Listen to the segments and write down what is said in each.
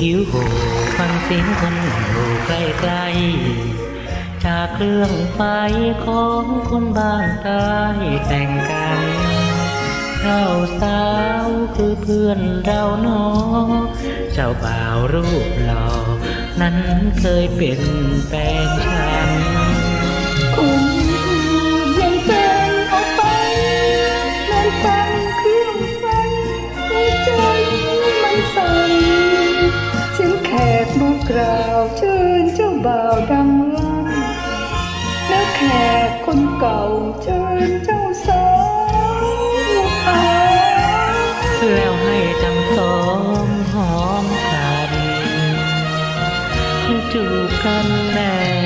หิวโหฟังเสียงคนอยู่ใกล้ๆจากเครื่องไฟของคนบ้านใต้แต่งกันเจ้าสาวคือเพื่อนเราเนาะเจ้าบ่าวรูปหล่อนั้นเคยเป็นแฟนฉัน กล่าวเชิญเจ้าบ่าวดังลั่นแล้วแขกคนเก่าเชิญเจ้าสาวอาแล้วให้จำสองหอมกันจูบกันแน่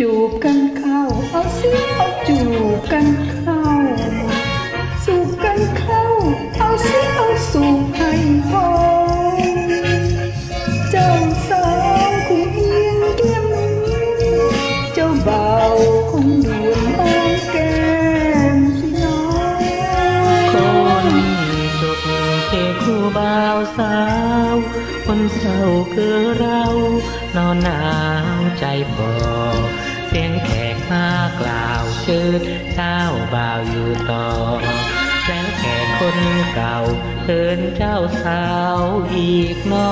จูบกันเข้า เอาสิเอาจูบกันเข้า สูบกันเข้า เอาสิเอาสูบให้พอเจ้าสาวคงเอียงเกียมเจ้าบ่าวคงดวนมองแก้มสิน้องคนสุขคือคู่บ่าวสาว คนเศร้าคือเรา นอนหนาวใจบอเสียงแขกมากล่าวชื่อเจ้าบ่าวอยู่ต่อ แล้วแขกคนเก่าเชิญเจ้าสาวอีกหนอ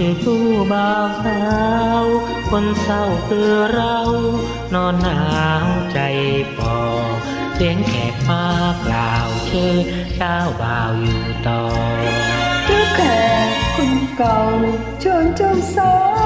คือผู้บ่าวสาว คนเศร้าคือเรา นอนหนาวใจปอเสียงแขกมากล่าวเชิญเจ้าบ่าวอยู่ต่อเจ้าแขกคนเก่าเชิญเจ้าสาว